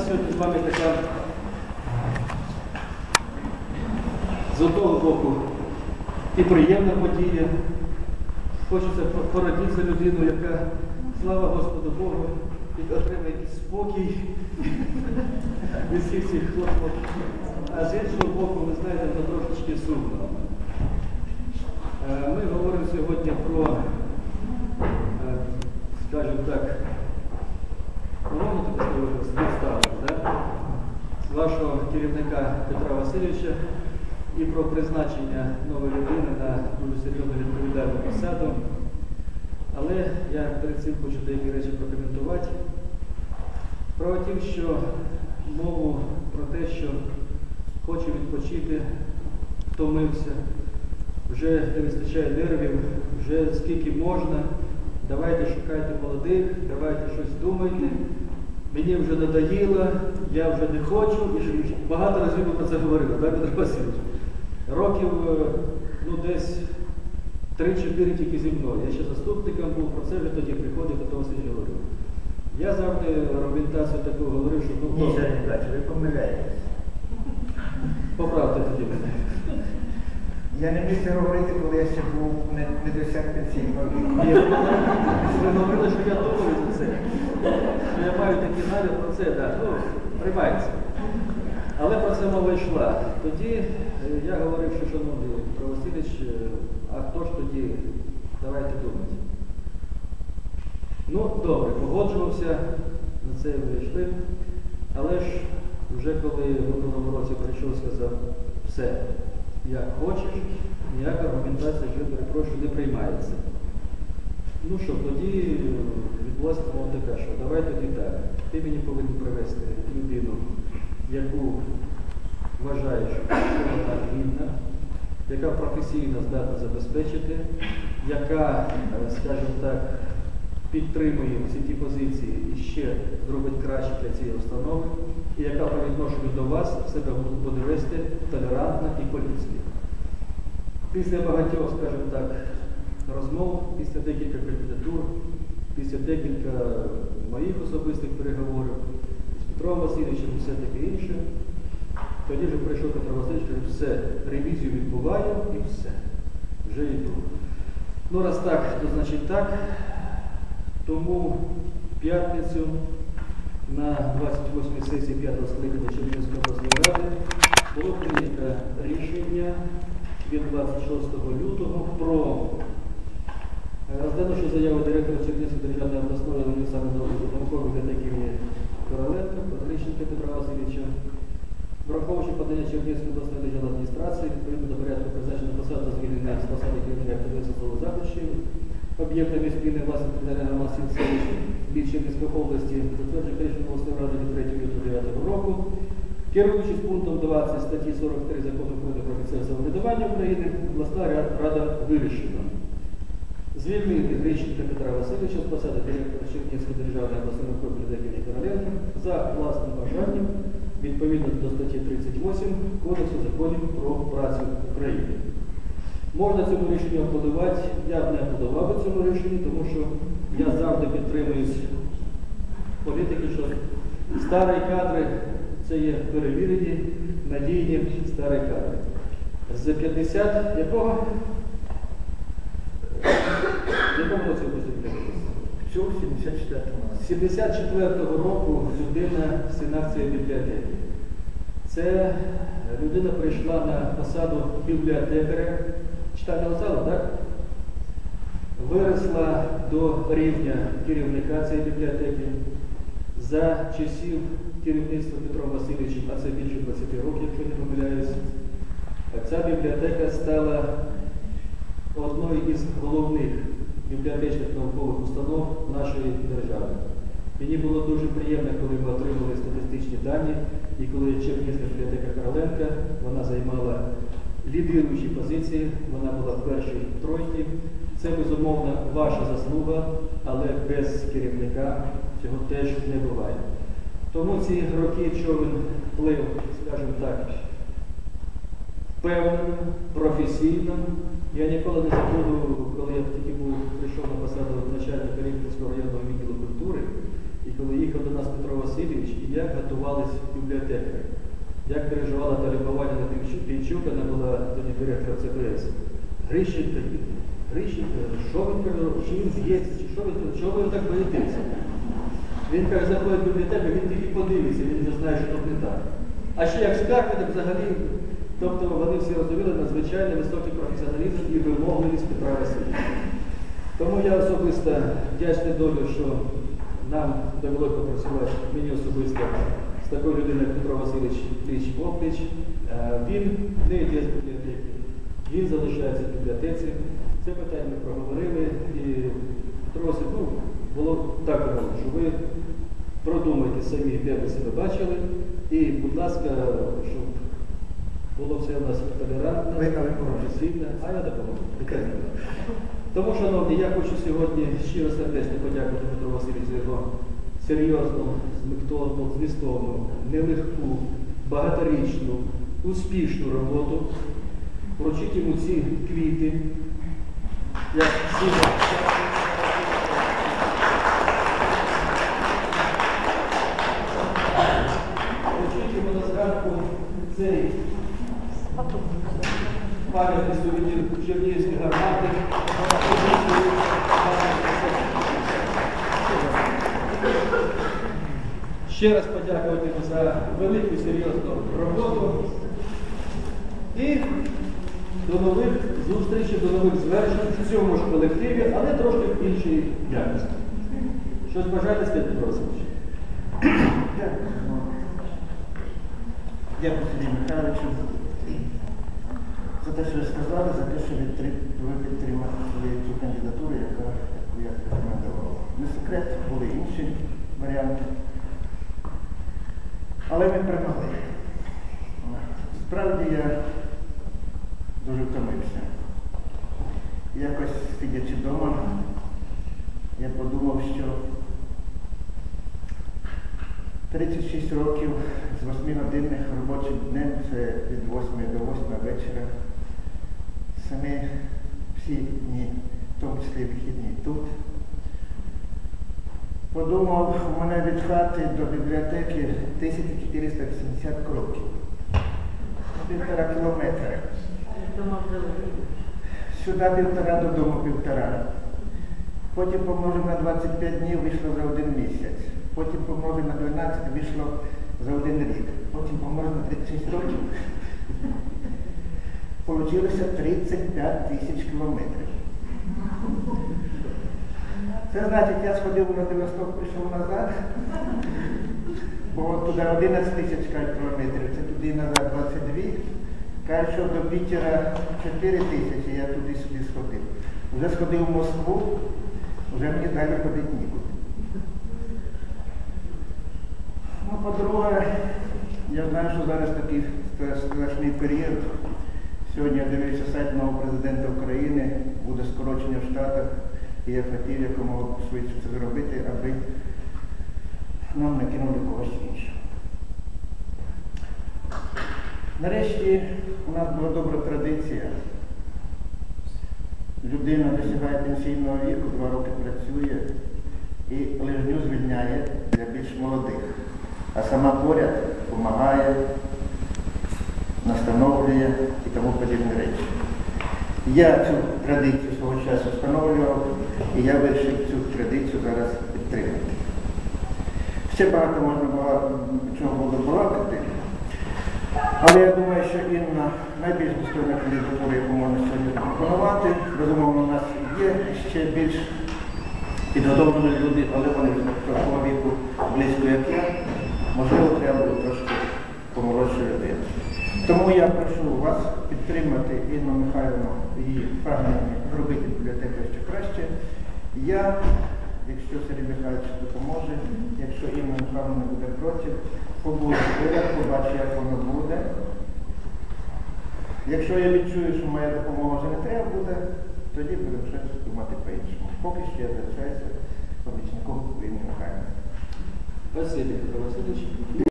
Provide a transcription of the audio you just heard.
сьогодні з вами така з одного боку і приємна подія. Хочеться порадіти за людину, яка, слава Господу Богу, отримає якийсь спокій від всіх цих хлопців. А з іншого боку, ви знаєте, це трошечки сумно. Е, Ми говоримо сьогодні про, е, скажімо так, таке співставлення, да? Вашого керівника Петра Васильовича і про призначення нової людини на дуже серйозну відповідальну посаду. Але я перед цим хочу деякі речі прокоментувати. Про тим, що мову про те, що хоче відпочити, втомився, вже не вистачає нервів, вже скільки можна. Давайте шукайте молодих, давайте щось думайте. Мені вже надоїло, я вже не хочу. І багато разів ми про це говорили, так, Петро Васильович? Років е, ну, десь 3-4 тільки зі мною. Я ще заступником був, про це вже тоді приходив, Петро Васильович говорив. Я завжди аргументацію таку говорив, що ну, Ні, Сергій Миколаївич, ви помиляєтесь. поправте тоді мене. Я не міг це говорити, коли я ще був не, не досяг пенсійного віку. Ви говорили, що я думаю за це. Що я маю такі намір про це, так, ну, приймається. Але про це мова йшла. Тоді е, я говорив, що шановний Васильович, е, а хто ж тоді, давайте думати. Ну, добре, погоджувався, на це вийшли. Але ж вже коли в минулому році прийшов, сказав, все, як хочеш, ніяка аргументація, вже перепрошую, не приймається. Ну що, тоді е, відбулася мова така, що давай тоді так. Ти мені повинен привезти людину, яку вважаєш, що вона гідна, яка професійно здатна забезпечити, яка, е, скажімо так, підтримує всі ті позиції і ще зробить краще для цієї установи, і яка по відношенню до вас себе буде вести толерантно і по-людськи. Після багатьох, скажімо так, розмов, після декілька кандидатур, після декілька моїх особистих переговорів з Петром Васильовичем і все таке інше, тоді вже прийшов Петро Васильович, каже, все, ревізію відбуваю і все. Вже йду. Ну, раз так, то значить так. Тому в п'ятницю на 28-й сесії 5-го скликання Чернігівської обласної ради було прийнято рішення від 26 лютого про розглянувши заяву директора Чернігівської державної обласної наукової бібліотеки Короленка, Патриченка Петра Васильовича, враховуючи подання Чернігівської обласної державної адміністрації, відповідно до порядку призначення посади звільнення з посади керівника активної захищів, об'єктами спільної власності територіальної громад сіл від Чернігівської області, затвердження рішення обласної ради від 3 лютого 9 року, керуючись пунктом 20 статті 43 закону України про місцеве самоврядування України, обласна рада вирішила звільнити Грищенка Петра Васильовича з посади директора Чернігівської державної обласної бібліотеки Короленка за власним бажанням відповідно до статті 38 Кодексу законів про працю України. Можна цьому рішенню аплодувати, я б не аплодував цьому рішенню, тому що я завжди підтримуюсь політики, що старі кадри це є перевірені, надійні старі кадри. З 50 якого? В якому році ви? Всього в 74-му. З 74-го року людина в сенації бібліотеки. Це людина прийшла на посаду бібліотекаря читального залу, так? Виросла до рівня керівника цієї бібліотеки. За часів керівництва Петром Васильовичем, а це більше 20 років, якщо не помиляюсь, ця бібліотека стала одною із головних бібліотечних наукових установ нашої держави. Мені було дуже приємно, коли ми отримали статистичні дані, і коли Чернігівська бібліотека Короленка, вона займала лідируючі позиції, вона була в першій тройці. Це, безумовно, ваша заслуга, але без керівника цього теж не буває. Тому ці роки човен плив, скажімо так, впевнено, професійно. Я ніколи не забуду, коли я тільки був, прийшов на посаду начальника Рівненського районного відділу культури, І коли їхав до нас Петро Васильович, і як готувались бібліотекарі, як переживала та лікування Пінчук, вона була тоді директором ЦПС. Грищенко. Грищенко, що він каже, чи він з'їсть, чи що він, чого ви так боїтеся? Він каже, заходить в бібліотеку, він тільки подивиться, він вже знає, що тут не так. А ще як скарги, так взагалі, тобто вони всі розуміли надзвичайно високий професіоналізм і вимогливість Петра Васильовича. Тому я особисто вдячний долю, що нам довелося попрацювати, мені особисто, з такою людиною, як Петро Васильович Кліч Попліч. Е, Він не йде з бібліотеки, він залишається в бібліотеці. Це питання ми проговорили і Петро ну, було так умовно, що ви продумайте самі, де ви себе бачили, і, будь ласка, щоб у нас а я допоможу. Тому, шановні, я хочу сьогодні щиро сердечно подякувати Петру Васильовичу за його серйозну, змістовну, змістовну, нелегку, багаторічну, успішну роботу. Вручити йому ці квіти. Як символ. Вручити йому на згадку цей пам'ятний сувенір Чернігівської гармати. Ще раз подякувати за велику серйозну роботу. І до нових зустрічей, до нових звершень в цьому ж колективі, але трошки в іншій якості. Щось бажаєте сказати, Петро Васильович? Дякую Сергію Михайловичу за те, що ви сказали, за те, що ви підтримали цю кандидатуру, яка яку я рекомендував. Не секрет, були інші варіанти. Але ми перемогли. Справді я дуже втомився. Якось сидячи вдома, я подумав, що 36 років з 8-годинних робочих днів, це від 8 до 8 вечора. Самі всі дні, в тому числі вихідні тут. Подумав, у мене від хати до бібліотеки 1480 кроків. Півтора кілометра. Сюди півтора, додому півтора. Потім помножив на 25 днів, вийшло за один місяць. Потім помножив на 12, вийшло за один рік. Потім помножив на 36 років. Получилося 35 тисяч кілометрів. Це значить, я сходив на 90, прийшов назад, бо туди 11 тисяч кілометрів, це туди назад 22. Кажуть, що до Пітера 4 тисячі, я туди-сюди сходив. Вже сходив в Москву, вже мені далі ходити нікуди. Ну, по-друге, я знаю, що зараз такий страшний період. Сьогодні я дивився сайт нового президента України, буде скорочення в Штатах, і я хотів якомога швидше це зробити, аби нам не кинули когось іншого. Нарешті у нас була добра традиція. Людина досягає пенсійного віку, два роки працює і лижню звільняє для більш молодих, а сама поряд допомагає, настановлює і тому подібні речі. Я цю традицію свого часу встановлював, і я вирішив цю традицію зараз підтримати. Ще багато можна було чого було балакати, але я думаю, що Інна найбільш достойна кандидатура, яку можна сьогодні запропонувати. Безумовно, у нас є ще більш підготовлені люди, але вони вже такого віку близько як я. Можливо, треба було трошки помолодшу людину. Тому я прошу вас підтримати Інну Михайловну в її прагненні зробити бібліотеку ще краще. Я, якщо Сергій Михайлович допоможе, якщо Інна Михайловна буде проти, побуду поряд, побачу, як воно буде. Якщо я відчую, що моя допомога вже не треба буде, тоді будемо вже думати по-іншому. Поки що я залишаюся помічником Інни Михайловни. Спасибі, Петро Васильович.